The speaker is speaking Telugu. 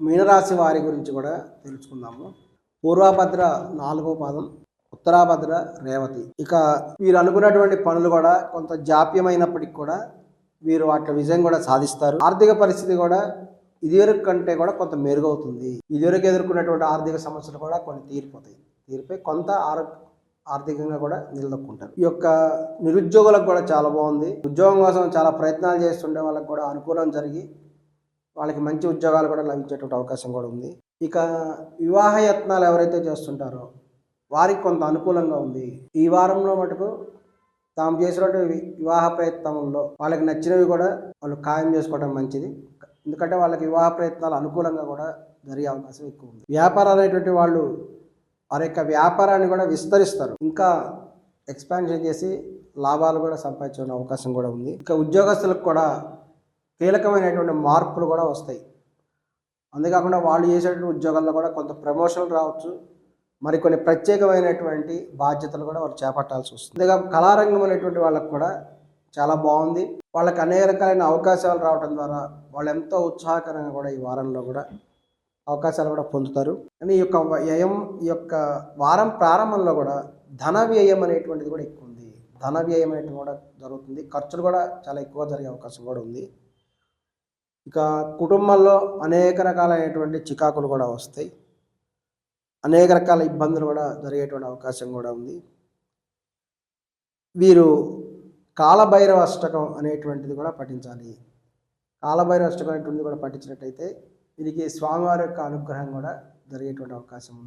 మీనరాశి వారి గురించి కూడా తెలుసుకుందాము. పూర్వభద్ర నాలుగో పాదం ఉత్తరాభద్ర రేవతి. ఇక వీరు అనుకున్నటువంటి పనులు కూడా కొంత జాప్యమైనప్పటికి కూడా వీరు వాటి విజయం కూడా సాధిస్తారు. ఆర్థిక పరిస్థితి కూడా ఇదివరకు కంటే కూడా కొంత మెరుగవుతుంది. ఇదివరకు ఎదుర్కొన్నటువంటి ఆర్థిక సమస్యలు కూడా కొన్ని తీరిపోతాయి. తీరిపోయి కొంత ఆరో ఆర్థికంగా కూడా నిలదొక్కుంటారు. ఈ యొక్క నిరుద్యోగులకు కూడా చాలా బాగుంది. ఉద్యోగం కోసం చాలా ప్రయత్నాలు చేస్తుండే వాళ్ళకి కూడా అనుకూలం జరిగి వాళ్ళకి మంచి ఉద్యోగాలు కూడా లభించేటువంటి అవకాశం కూడా ఉంది. ఇక వివాహ యత్నాలు ఎవరైతే చేస్తుంటారో వారికి కొంత అనుకూలంగా ఉంది. ఈ వారంలో మటుకు తాము చేసినటువంటి వివాహ ప్రయత్నంలో వాళ్ళకి నచ్చినవి కూడా వాళ్ళు ఖాయం చేసుకోవడం మంచిది. ఎందుకంటే వాళ్ళకి వివాహ ప్రయత్నాలు అనుకూలంగా కూడా జరిగే అవకాశం ఎక్కువ ఉంది. వ్యాపారాలు అనేటువంటి వాళ్ళు వారి యొక్క వ్యాపారాన్ని కూడా విస్తరిస్తారు. ఇంకా ఎక్స్పాన్షన్ చేసి లాభాలు కూడా సంపాదించే అవకాశం కూడా ఉంది. ఇంకా ఉద్యోగస్తులకు కూడా కీలకమైనటువంటి మార్పులు కూడా వస్తాయి. అంతేకాకుండా వాళ్ళు చేసేటువంటి ఉద్యోగాల్లో కూడా కొంత ప్రమోషన్లు రావచ్చు. మరికొన్ని ప్రత్యేకమైనటువంటి బాధ్యతలు కూడా వారు చేపట్టాల్సి వస్తుంది. అంతేకాక కళారంగం అనేటువంటి వాళ్ళకు కూడా చాలా బాగుంది. వాళ్ళకి అనేక రకాలైన అవకాశాలు రావడం ద్వారా వాళ్ళు ఎంతో ఉత్సాహకరంగా కూడా ఈ వారంలో కూడా అవకాశాలు కూడా పొందుతారు. కానీ ఈ యొక్క వ్యయం ఈ యొక్క వారం ప్రారంభంలో కూడా ధన వ్యయం అనేటువంటిది కూడా ఎక్కువ ఉంది. ధన వ్యయం అనేటువంటి కూడా జరుగుతుంది. ఖర్చులు కూడా చాలా ఎక్కువ జరిగే అవకాశం కూడా ఉంది. ఇక కుటుంబంలో అనేక రకాలైనటువంటి చికాకులు కూడా వస్తాయి. అనేక రకాల ఇబ్బందులు కూడా జరిగేటువంటి అవకాశం కూడా ఉంది. వీరు కాలభైరవ అష్టకం అనేటువంటిది కూడా పఠించాలి. కాలభైరవ అష్టకం అనేటువంటిది కూడా పఠించినట్టయితే వీరికి స్వామివారి యొక్క అనుగ్రహం కూడా జరిగేటువంటి అవకాశం ఉంది.